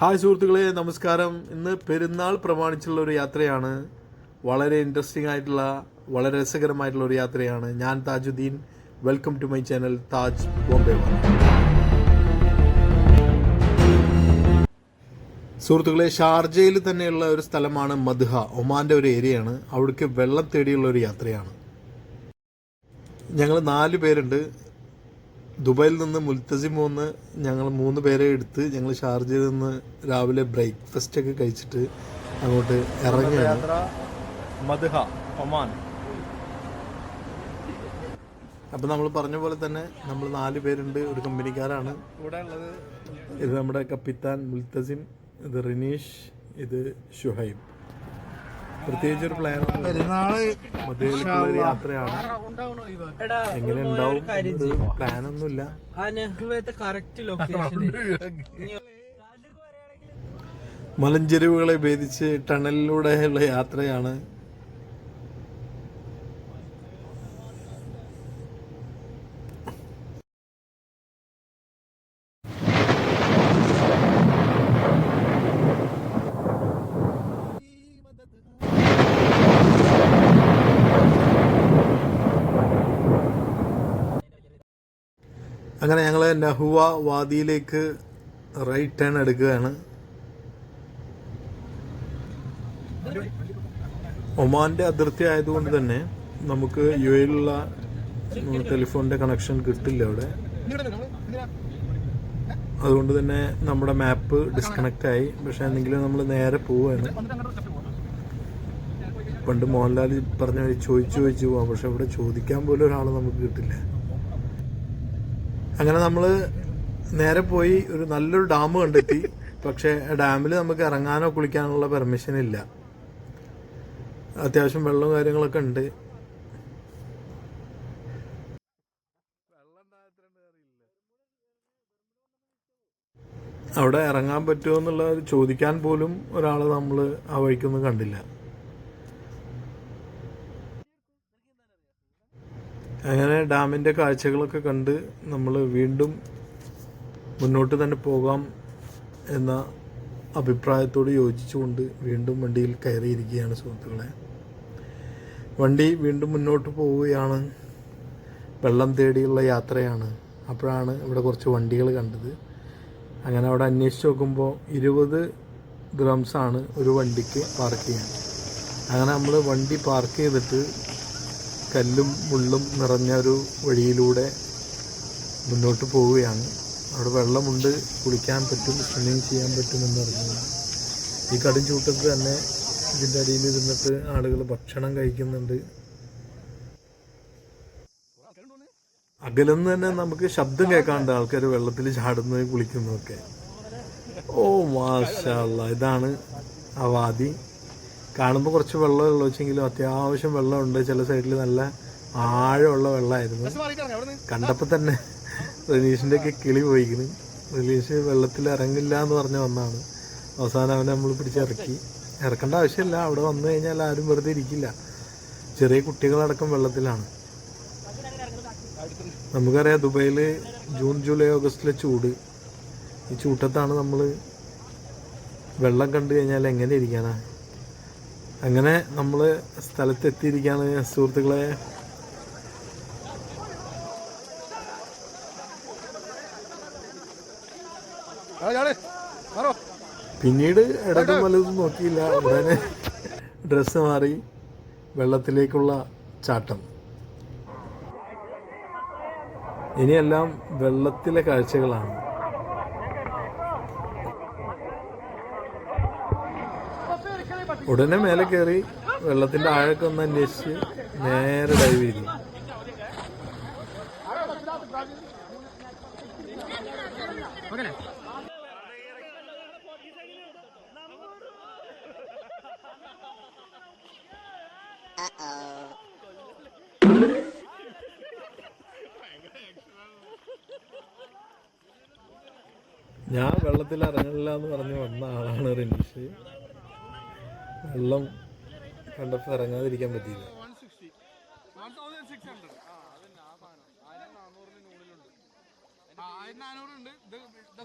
Hi സുഹൃത്തുക്കളെ നമസ്കാരം. ഇന്ന് പെരുന്നാൾ പ്രമാണിച്ചുള്ള ഒരു യാത്രയാണ്. വളരെ ഇൻട്രസ്റ്റിംഗ് ആയിട്ടുള്ള വളരെ രസകരമായിട്ടുള്ള ഒരു യാത്രയാണ്. ഞാൻ Tajuddeen. Welcome to my channel Taj Bombay. സുഹൃത്തുക്കളെ ഷാർജയിൽ തന്നെയുള്ള ഒരു സ്ഥലമാണ് മദ്ഹ ഒമാന്റെ ഒരു ഏരിയയാണ്. അവിടേക്ക് വെള്ളം തേടിയുള്ള ഒരു യാത്രയാണ്. ഞങ്ങൾ നാല് പേരുണ്ട്. ദുബായിൽ നിന്ന് മുൽത്തസിം വന്ന് ഞങ്ങൾ മൂന്ന് പേരെ എടുത്ത് ഞങ്ങൾ ഷാർജയിൽ നിന്ന് രാവിലെ ബ്രേക്ക്ഫാസ്റ്റ് ഒക്കെ കഴിച്ചിട്ട് അങ്ങോട്ട് ഇറങ്ങുകയാണ്. ഒമാൻ. അപ്പം നമ്മൾ പറഞ്ഞ പോലെ തന്നെ നമ്മൾ നാല് പേരുണ്ട്. ഒരു കമ്പനിക്കാരാണ്. ഇത് നമ്മുടെ കപ്പിത്താൻ മുൽത്തസിം ഇത് റിനീഷ് ഇത് ഷുഹൈബ്. പ്രത്യേകിച്ച് ഒരു പ്ലാൻ മധ്യയിലേക്കുള്ള ഒരു യാത്രയാണ്. എങ്ങനെ ഉണ്ടാവും പ്ലാൻ ഒന്നുമില്ല കറക്റ്റ് ലൊക്കേഷൻ മലഞ്ചെരുവുകളെ ഭേദിച്ച് ടണലിലൂടെയുള്ള യാത്രയാണ് അങ്ങനെ ഞങ്ങൾ നഹുവ വാദിയിലേക്ക് റൈറ്റ് ടേൺ എടുക്കുകയാണ്. ഒമാന്റെ അതിർത്തി ആയതുകൊണ്ട് തന്നെ നമുക്ക് യു എയിലുള്ള ടെലിഫോണിന്റെ കണക്ഷൻ കിട്ടില്ല അവിടെ. അതുകൊണ്ട് തന്നെ നമ്മുടെ മാപ്പ് ഡിസ്കണക്റ്റ് ആയി. പക്ഷെ എന്തെങ്കിലും നമ്മൾ നേരെ പോവുകയാണ്. പണ്ട് മോഹൻലാൽ പറഞ്ഞ ചോദിച്ചു ചോദിച്ചു പോവാം. പക്ഷെ ഇവിടെ ചോദിക്കാൻ പോലും ഒരാൾ നമുക്ക് കിട്ടില്ല. അങ്ങനെ നമ്മൾ നേരെ പോയി ഒരു നല്ലൊരു ഡാം കണ്ടെത്തി. പക്ഷെ ഡാമിൽ നമുക്ക് ഇറങ്ങാനോ കുളിക്കാനുള്ള പെർമിഷൻ ഇല്ല. അത്യാവശ്യം വെള്ളവും കാര്യങ്ങളൊക്കെ ഉണ്ട്. അവിടെ ഇറങ്ങാൻ പറ്റുമോ എന്നുള്ളത് ചോദിക്കാൻ പോലും ഒരാളെ നമ്മൾ ആ വഴിക്കൊന്നും കണ്ടില്ല. അങ്ങനെ ഡാമിന്റെ കാഴ്ചകളൊക്കെ കണ്ട് നമ്മൾ വീണ്ടും മുന്നോട്ട് തന്നെ പോകാം എന്ന അഭിപ്രായത്തോട് യോജിച്ചുകൊണ്ട് വീണ്ടും വണ്ടിയിൽ കയറിയിരിക്കുകയാണ് സുഹൃത്തുക്കളെ. വണ്ടി വീണ്ടും മുന്നോട്ട് പോവുകയാണ്. വെള്ളം തേടിയുള്ള യാത്രയാണ്. അപ്പോഴാണ് ഇവിടെ കുറച്ച് വണ്ടികൾ കണ്ടത്. അങ്ങനെ അവിടെ അന്വേഷിച്ച് നോക്കുമ്പോൾ ഇരുപത് ദ്രംസാണ് ഒരു വണ്ടിക്ക് പാർക്ക് ചെയ്യാൻ. അങ്ങനെ നമ്മൾ വണ്ടി പാർക്ക് ചെയ്തിട്ട് കല്ലും മുള്ളും നിറഞ്ഞ ഒരു വഴിയിലൂടെ മുന്നോട്ട് പോവുകയാണ്. അവിടെ വെള്ളമുണ്ട് കുളിക്കാൻ പറ്റും സ്വിമ്മിങ് ചെയ്യാൻ പറ്റുമെന്ന് പറഞ്ഞു ഈ കടും ചൂട്ടത്ത് തന്നെ ഇതിന്റെ അടിയിൽ ഇരുന്നിട്ട് ആളുകൾ ഭക്ഷണം കഴിക്കുന്നുണ്ട്. അകലെന്ന് തന്നെ നമുക്ക് ശബ്ദം കേൾക്കാണ്ട് ആൾക്കാർ വെള്ളത്തിൽ ചാടുന്നത് കുളിക്കുന്നതൊക്കെ. ഓ മാഷല്ല ഇതാണ് ആ വാദി. കാണുമ്പോൾ കുറച്ച് വെള്ളം ഉള്ളു. വെച്ചെങ്കിലും അത്യാവശ്യം വെള്ളമുണ്ട്. ചില സൈഡിൽ നല്ല ആഴമുള്ള വെള്ളമായിരുന്നു കണ്ടപ്പോൾ തന്നെ റനീഷിന്റെ ഒക്കെ കിളി പോയിക്കണ്. റനീഷ് വെള്ളത്തിൽ ഇറങ്ങില്ല എന്ന് പറഞ്ഞ് വന്നാണ്. അവസാനം അവനെ നമ്മൾ പിടിച്ചിറക്കി ഇറക്കേണ്ട ആവശ്യമില്ല. അവിടെ വന്നു കഴിഞ്ഞാൽ ആരും വെറുതെ ഇരിക്കില്ല. ചെറിയ കുട്ടികളടക്കം വെള്ളത്തിലാണ്. നമുക്കറിയാം ദുബൈയിൽ ജൂൺ ജൂലൈ ഓഗസ്റ്റിലെ ചൂട്. ഈ ചൂട്ടത്താണ് നമ്മൾ വെള്ളം കണ്ടു കഴിഞ്ഞാൽ എങ്ങനെ ഇരിക്കാനാ? അങ്ങനെ നമ്മൾ സ്ഥലത്തെത്തിയിരിക്കുകയാണ് സുഹൃത്തുക്കളെ. പിന്നീട് ഇടക്കും വലതും നോക്കിയില്ല. ഉടനെ ഡ്രസ്സ് മാറി വെള്ളത്തിലേക്കുള്ള ചാട്ടം. ഇനിയെല്ലാം വെള്ളത്തിലെ കാഴ്ചകളാണ്. ഉടനെ മേലെ കയറി വെള്ളത്തിന്റെ ആഴൊക്കെ ഒന്ന് അന്വേഷിച്ച് നേരെ ഡൈവ് ചെയ്തു. ഞാൻ വെള്ളത്തിൽ ഇറങ്ങില്ല എന്ന് പറഞ്ഞ് വന്ന ആളാണ് റിനീഷ് വെള്ളം കണ്ടപ്പോൾ ഇറങ്ങാതിരിക്കാൻ പറ്റിയില്ല.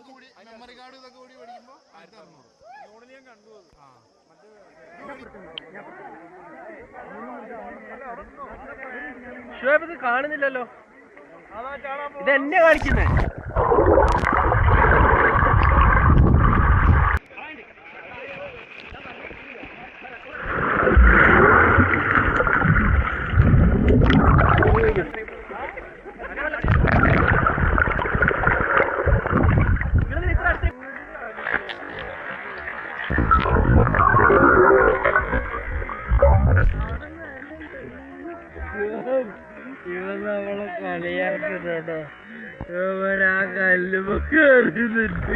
കൂടി മെമ്മറി കാർഡ് കൂടി അറുന്നൂറ് ഷുഹൈബ് ഇത് കാണുന്നില്ലല്ലോ. ഇത് എന്നെ കാണിക്കുന്നേ. ആ കയറുന്നുണ്ട്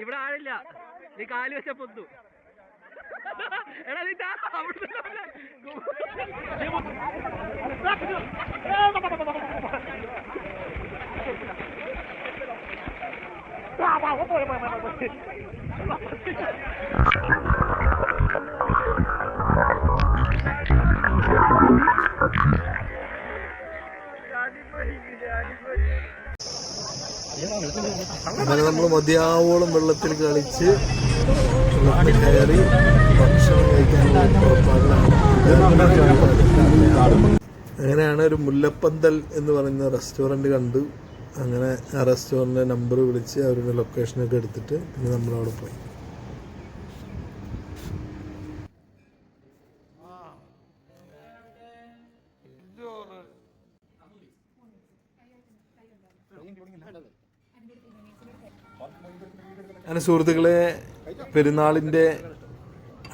ഇവിടെ ആളില്ല. നീ കാൽ വെച്ച പൊത്തു എടാ നീ അങ്ങനെ നമ്മൾ മതിയാവോളം വെള്ളത്തിൽ കളിച്ച് കയറി ഭക്ഷണം കഴിക്കാനുള്ള അങ്ങനെയാണ് ഒരു മുല്ലപ്പന്തൽ എന്ന് പറയുന്ന റെസ്റ്റോറന്റ് കണ്ടു അങ്ങനെ ആ റെസ്റ്റോറന്റിന്റെ നമ്പർ വിളിച്ച് അവരുടെ ലൊക്കേഷനൊക്കെ എടുത്തിട്ട് പിന്നെ നമ്മളവിടെ പോയി. അങ്ങനെ സുഹൃത്തുക്കളെ പെരുന്നാളിന്റെ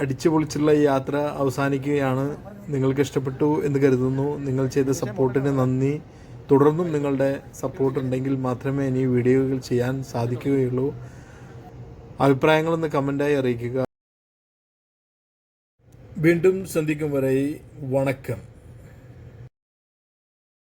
അടിച്ചു പൊളിച്ചുള്ള ഈ യാത്ര അവസാനിക്കുകയാണ്. നിങ്ങൾക്ക് ഇഷ്ടപ്പെട്ടു എന്ന് കരുതുന്നു. നിങ്ങൾ ചെയ്ത സപ്പോർട്ടിന് നന്ദി. തുടർന്നും നിങ്ങളുടെ സപ്പോർട്ട് ഉണ്ടെങ്കിൽ മാത്രമേ ഇനി വീഡിയോകൾ ചെയ്യാൻ സാധിക്കുകയുള്ളൂ. അഭിപ്രായങ്ങളൊന്ന് കമന്റായി അറിയിക്കുക. വീണ്ടും സന്ധിക്കും വരെ വണക്കം.